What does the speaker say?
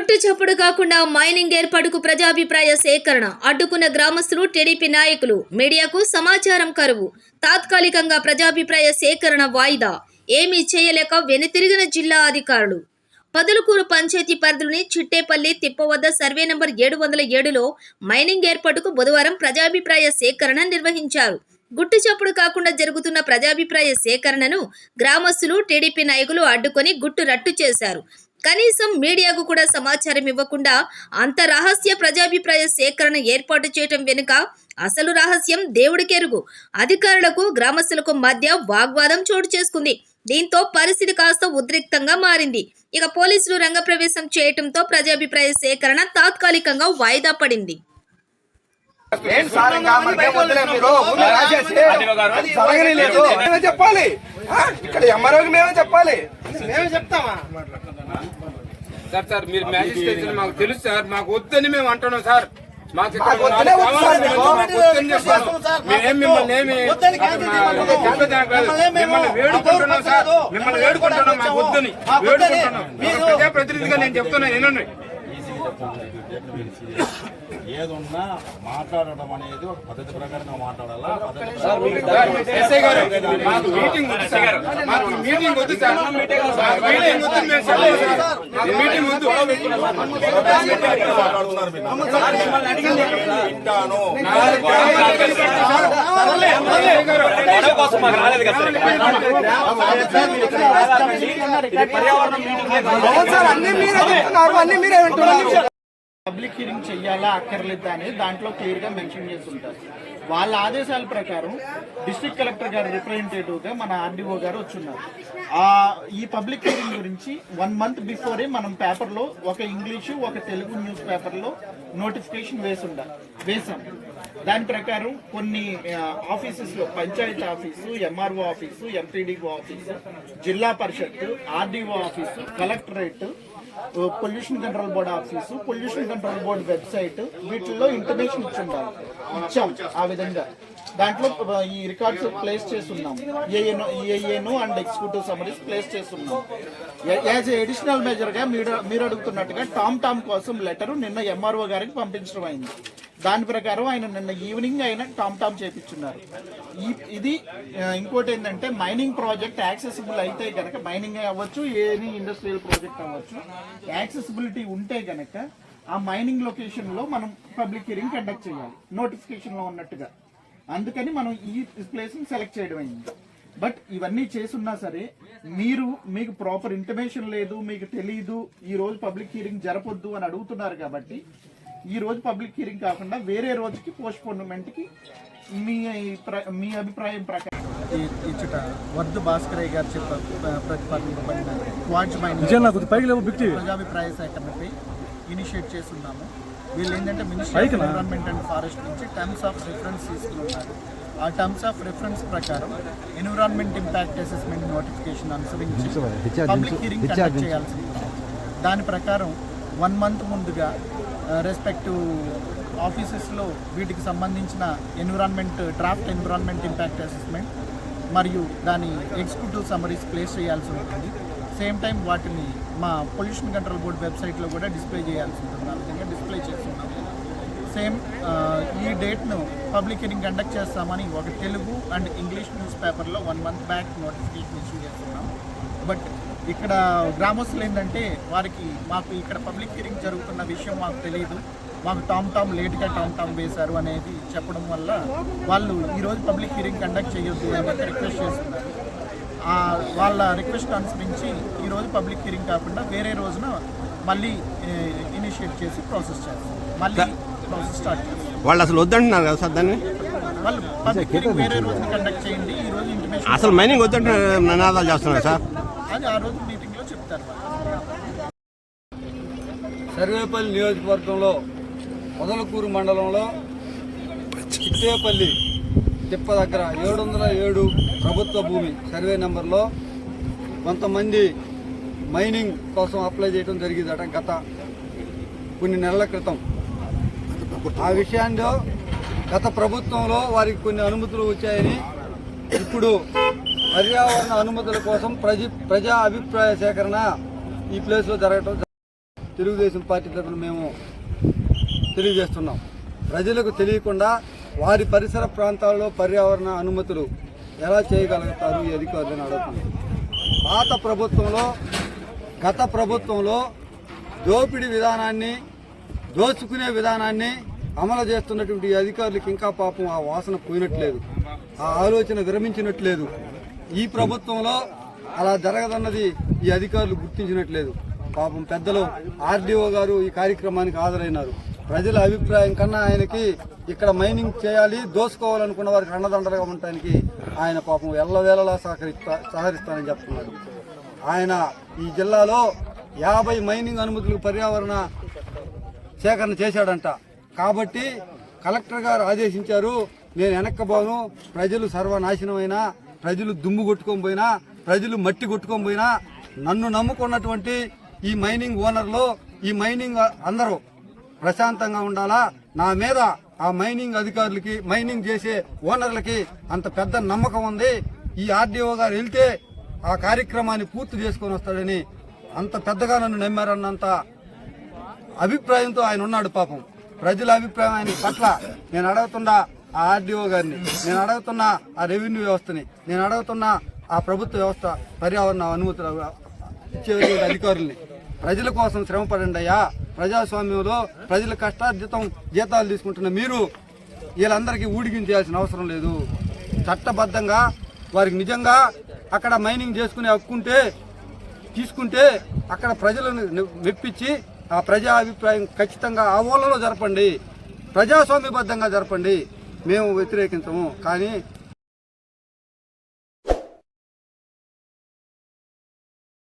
గుట్టు చప్పుడు కాకుండా మైనింగ్ ఏర్పాటుకు ప్రజాభిప్రాయ సేకరణ అడ్డుకున్న గ్రామస్తులు టీడీపీ నాయకులు మీడియాకు సమాచారం కరువు తాత్కాలికంగా ప్రజాభిప్రాయ సేకరణ వాయిదా ఏమీ చేయలేక వెనుతిరిగిన జిల్లా అధికారులు. పదులకూరు పంచాయతీ పరిధిలోని చిట్టేపల్లి తిప్ప వద్ద సర్వే నంబర్ ఏడు వందల ఏడులో మైనింగ్ ఏర్పాటుకు బుధవారం ప్రజాభిప్రాయ సేకరణ నిర్వహించారు. గుట్టు చప్పుడు కాకుండా జరుగుతున్న ప్రజాభిప్రాయ సేకరణను గ్రామస్తులు టీడీపీ నాయకులు అడ్డుకొని గుట్టు రట్టు చేశారు. కనీసం మీడియాకు కూడా సమాచారం ఇవ్వకుండా అంత రహస్య ప్రజాభిప్రాయ సేకరణ ఏర్పాటు చేయటం వెనుక అసలు రహస్యం దేవుడికెరుగు అధికారులకు గ్రామస్తులకు మధ్య వాగ్వాదం చోటు చేసుకుంది. దీంతో పరిస్థితి కాస్త ఉద్రిక్తంగా మారింది. ఇక పోలీసులు రంగప్రవేశం చేయటంతో ప్రజాభిప్రాయ సేకరణ తాత్కాలికంగా వాయిదా పడింది. చెప్పాలి? ఇక్కడ మేమే చెప్పాలి. మేమే చెప్తామా? సార్ సార్ మీరు మ్యాజిస్ట్రేట్ మాకు తెలుసు సార్ మాకు వద్దని మేము అంటున్నాం సార్. మాకు. మేమేం మిమ్మల్ని ఏమి. మిమ్మల్ని వేడుకుంటున్నాం సార్. మిమ్మల్ని వేడుకుంటున్నాం మాకు వద్దని వేడుకుంటున్నాం. ప్రజాప్రతినిధిగా నేను చెప్తున్నా వినండి. ఏదున్నా మాట్లాడడం అనేది ఒక పద్ధతి ప్రకారంగా మాట్లాడాలా? మీటింగ్ వద్దు సార్. మాకు మీటింగ్ వద్దు సార్. మీటింగ్ వద్దు సార్ అన్ని మీరే చెప్తున్నారు అన్ని మీరే వింటున్నారు పబ్లిక్ హీరింగ్ చెయ్యాలా అక్కర్లేదా అనేది దాంట్లో క్లియర్గా మెన్షన్ చేసి ఉంటారు వాళ్ళ ఆదేశాల ప్రకారం డిస్ట్రిక్ట్ కలెక్టర్ గారు రిప్రజెంటేటివ్గా మన ఆర్డీఓ గారు వచ్చున్నారు. ఆ ఈ పబ్లిక్ హీరింగ్ గురించి వన్ మంత్ బిఫోరే మనం పేపర్లో ఒక ఇంగ్లీషు ఒక తెలుగు న్యూస్ పేపర్లో నోటిఫికేషన్ వేసి ఉండాలి వేసాం దాని ప్రకారం కొన్ని ఆఫీసెస్లో panchayat office MRO office MPDO office Zilla Parishad RDO office collectorate pollution control board office pollution control board website వీటిల్లో ఇంటర్మేషన్ ఇచ్చి ఉండాలి ఇచ్చాం ఆ విధంగా. దాంట్లో ఈ రికార్డ్స్ ప్లేస్ చేస్తున్నాం. ఏఏను ఏఏను అండ్ ఎగ్జిక్యూటివ్ సమరీస్ ప్లేస్ చేస్తున్నాం. యాజ్ ఏ అడిషనల్ మేజర్గా మీరు మీరు అడుగుతున్నట్టుగా టామ్ టామ్ కోసం లెటర్ నిన్న ఎంఆర్ఓ గారికి పంపించడం అయింది. దాని ప్రకారం ఆయన నిన్న ఈవినింగ్ ఆయన టామ్ టామ్ చేపించున్నారు. ఈ ఇది ఇంకోటి ఏంటంటే మైనింగ్ ప్రాజెక్ట్ యాక్సెసిబుల్ అయితే కనుక మైనింగ్ అవ్వచ్చు ఏని ఇండస్ట్రియల్ ప్రాజెక్ట్ అవ్వచ్చు యాక్సెసిబిలిటీ ఉంటే కనుక ఆ మైనింగ్ లొకేషన్లో మనం పబ్లిక్ హియరింగ్ కండక్ట్ చేయాలి. నోటిఫికేషన్లో ఉన్నట్టుగా. అందుకని మనం ఈ ప్లేస్ని సెలెక్ట్ చేయడం అయింది. బట్ ఇవన్నీ చేసున్నా సరే మీరు మీకు ప్రాపర్ ఇంటమేషన్ లేదు మీకు తెలియదు ఈ రోజు పబ్లిక్ హియరింగ్ జరపొద్దు అని అడుగుతున్నారు కాబట్టి ఈ రోజు పబ్లిక్ హియరింగ్ కాకుండా వేరే రోజుకి పోస్ట్ పోన్మెంట్కి మీ మీ అభిప్రాయం ప్రకారం. ఇచ్చట వర్ధ భాస్కరయ్య గారు చెప్ప ప్రతిపాదింపబడిన క్వాడ్జ్ మైనింగ్ ప్రజాభిప్రాయ సేకరణపై ఇనిషియేట్ చేస్తున్నాము. వీళ్ళు ఏంటంటే ministry of environment and forest నుంచి టర్మ్స్ ఆఫ్ రిఫరెన్స్ తీసుకున్నారు ఆ టర్మ్స్ ఆఫ్ రిఫరెన్స్ ప్రకారం ఎన్విరాన్మెంట్ ఇంపాక్ట్ అసెస్మెంట్ నోటిఫికేషన్ అనుసరించి పబ్లిక్ హియరింగ్ కండక్ట్ చేయాల్సి ఉంటుంది దాని ప్రకారం వన్ మంత్ ముందుగా రెస్పెక్టివ్ ఆఫీసెస్లో వీటికి సంబంధించిన environment draft environment impact assessment మరియు దాని ఎగ్జిక్యూటివ్ సమరీస్ ప్లేస్ చేయాల్సి ఉంటుంది. సేమ్ టైం వాటిని మా పొల్యూషన్ కంట్రోల్ బోర్డ్ వెబ్సైట్లో కూడా డిస్ప్లే చేయాల్సి ఉంటుంది. ఆ విధంగా డిస్ప్లే చేస్తున్నాము సేమ్ ఈ డేట్ను పబ్లిక్ హీరింగ్ కండక్ట్ చేస్తామని ఒక తెలుగు అండ్ ఇంగ్లీష్ న్యూస్ పేపర్లో one month back notification issue చేస్తున్నాం. బట్ ఇక్కడ గ్రామస్తులు ఏంటంటే వారికి మాకు ఇక్కడ పబ్లిక్ హీరింగ్ జరుగుతున్న విషయం మాకు తెలియదు మాకు టామ్ టామ్ లేట్గా టామ్ టామ్ వేశారు అనేది చెప్పడం వల్ల వాళ్ళు ఈరోజు పబ్లిక్ హీరింగ్ కండక్ట్ చేయొద్దు అని రిక్వెస్ట్ చేస్తున్నారు. వాళ్ళ రిక్వెస్ట్ అనుసరించి ఈరోజు పబ్లిక్ హియరింగ్ కాకుండా వేరే రోజున మళ్ళీ ఇనిషియేట్ చేసి ప్రాసెస్ చేస్తాం. మళ్ళీ ప్రాసెస్ స్టార్ట్ చేస్తాం. వాళ్ళు అసలు వద్దంటున్నారు కదా సార్ దాన్ని? వాళ్ళు పబ్లిక్ హియరింగ్ వేరే రోజున కండక్ట్ చేయండి ఈ రోజు ఇంటిమేషన్ అసలు మైనింగ్ వద్దంటే నినాదాలు చేస్తున్నారు సార్. అది ఆ రోజు మీటింగ్లో చెప్తారు సర్వేపల్లి నియోజకవర్గంలో మొదలకూరు మండలంలో చిట్టేపల్లి తిప్ప దగ్గర ఏడు వందల ఏడు ప్రభుత్వ భూమి సర్వే నెంబర్లో కొంతమంది మైనింగ్ కోసం అప్లై చేయడం జరిగిందట గత కొన్ని నెలల క్రితం. ఆ విషయాల్లో గత ప్రభుత్వంలో వారికి కొన్ని అనుమతులు వచ్చాయని ఇప్పుడు పర్యావరణ అనుమతుల కోసం ప్రజ ప్రజా అభిప్రాయ సేకరణ ఈ ప్లేస్లో జరగటం తెలుగుదేశం పార్టీ తరఫున మేము తెలియజేస్తున్నాం. ప్రజలకు తెలియకుండా వారి పరిసర ప్రాంతాల్లో పర్యావరణ అనుమతులు ఎలా చేయగలుగుతారు ఈ అధికారులను అడుగుతుంది పాత ప్రభుత్వంలో గత ప్రభుత్వంలో దోపిడీ విధానాన్ని దోచుకునే విధానాన్ని అమలు చేస్తున్నటువంటి అధికారులకు ఇంకా పాపం ఆ వాసన పోయినట్లేదు. ఆ ఆలోచన విరమించినట్లేదు. ఈ ప్రభుత్వంలో అలా జరగదన్నది ఈ అధికారులు గుర్తించినట్లేదు. పాపం పెద్దలు ఆర్డీఓ గారు ఈ కార్యక్రమానికి హాజరైనారు. ప్రజల అభిప్రాయం కన్నా ఆయనకి ఇక్కడ మైనింగ్ చేయాలి దోసుకోవాలనుకున్న వారికి అండదండలుగా ఉండటానికి ఆయన పాపం ఎల్లవేళలా సహకరిస్తా సహకరిస్తానని చెప్తున్నాడు ఆయన ఈ జిల్లాలో యాభై మైనింగ్ అనుమతులకు పర్యావరణ సేకరణ చేశాడంట. కాబట్టి కలెక్టర్ గారు ఆదేశించారు నేను వెనక్కబోను ప్రజలు సర్వనాశనమైనా ప్రజలు దుమ్ము కొట్టుకొని పోయినా ప్రజలు మట్టి కొట్టుకొని పోయినా నన్ను నమ్ముకున్నటువంటి ఈ మైనింగ్ ఓనర్లు ఈ మైనింగ్ అందరూ ప్రశాంతంగా ఉండాలా? నా మీద ఆ మైనింగ్ అధికారులకి మైనింగ్ చేసే ఓనర్లకి అంత పెద్ద నమ్మకం ఉంది. ఈ ఆర్డీఓ గారు వెళ్తే ఆ కార్యక్రమాన్ని పూర్తి చేసుకొని వస్తాడని అంత పెద్దగా నన్ను నమ్మారన్నంత అభిప్రాయంతో ఆయన ఉన్నాడు పాపం. ప్రజల అభిప్రాయం ఆయన పట్ల నేను అడుగుతున్నా ఆ ఆర్డీఓ గారిని నేను అడుగుతున్నా ఆ రెవెన్యూ వ్యవస్థని నేను అడుగుతున్నా ఆ ప్రభుత్వ వ్యవస్థ పర్యావరణ అనుమతులు ఇచ్చే అధికారుల్ని ప్రజల కోసం శ్రమ పడండి అయ్యా ప్రజాస్వామ్యంలో ప్రజల కష్టార్జితం జీతాలు తీసుకుంటున్న మీరు వీళ్ళందరికీ ఊడిగించేయాల్సిన అవసరం లేదు. చట్టబద్ధంగా వారికి నిజంగా అక్కడ మైనింగ్ చేసుకునే హక్కుంటే తీసుకుంటే అక్కడ ప్రజలను మెప్పించి ఆ ప్రజా అభిప్రాయం ఖచ్చితంగా ఆ ఊళ్ళలో జరపండి. ప్రజాస్వామ్యబద్ధంగా జరపండి. మేము వ్యతిరేకించము. కానీ